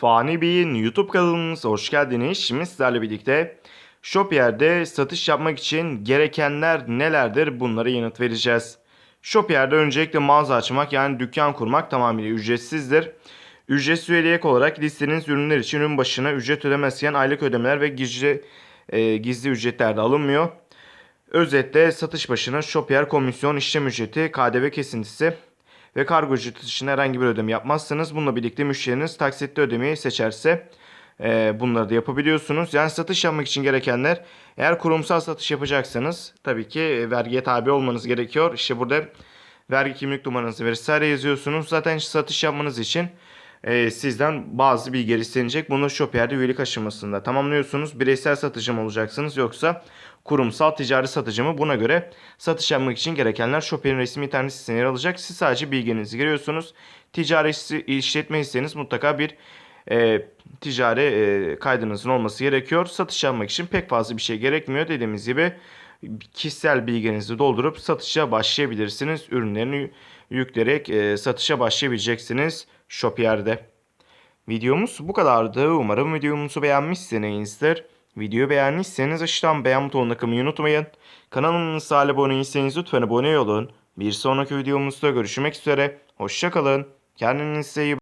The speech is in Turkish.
Fani Bey'in YouTube kanalımıza hoş geldiniz. Şimdi sizlerle birlikte Shopier'de satış yapmak için gerekenler nelerdir bunlara yanıt vereceğiz. Shopier'de öncelikle mağaza açmak yani dükkan kurmak tamamıyla ücretsizdir. Ücretsiz üyelik olarak listeniz ürünler için ürün başına ücret ödemezken aylık ödemeler ve gizli, e, gizli ücretler de alınmıyor. Özetle satış başına Shopier komisyon, işlem ücreti, KDV kesintisi ve kargo ücreti dışında herhangi bir ödeme yapmazsanız bununla birlikte müşteriniz taksitli ödemeyi seçerse e, bunları da yapabiliyorsunuz. Yani satış yapmak için gerekenler eğer kurumsal satış yapacaksanız tabii ki e, vergiye tabi olmanız gerekiyor. İşte burada vergi kimlik numaranızı vesaire yazıyorsunuz. Zaten satış yapmanız için e, sizden bazı bilgiler istenecek. Bunu Shopier'de üyelik aşamasında tamamlıyorsunuz. Bireysel satıcı mı olacaksınız yoksa kurumsal ticari satıcı mı? Buna göre satış yapmak için gerekenler Shopier'in resmi internet sitesine yer alacak. Siz sadece bilginizi giriyorsunuz. Ticari iş- işletme isteğiniz mutlaka bir e, ticari e, kaydınızın olması gerekiyor. Satış yapmak için pek fazla bir şey gerekmiyor. Dediğimiz gibi kişisel bilginizi doldurup satışa başlayabilirsiniz. Ürünlerini yükleyerek e, satışa başlayabileceksiniz Shopier'de. Videomuz bu kadardı. Umarım videomuzu beğenmişsinizdir. Videoyu beğendiyseniz aşağıdan beğen butonuna kılmayı unutmayın. Kanalımıza abone değilseniz lütfen abone olun. Bir sonraki videomuzda görüşmek üzere. Hoşçakalın. Kendinize iyi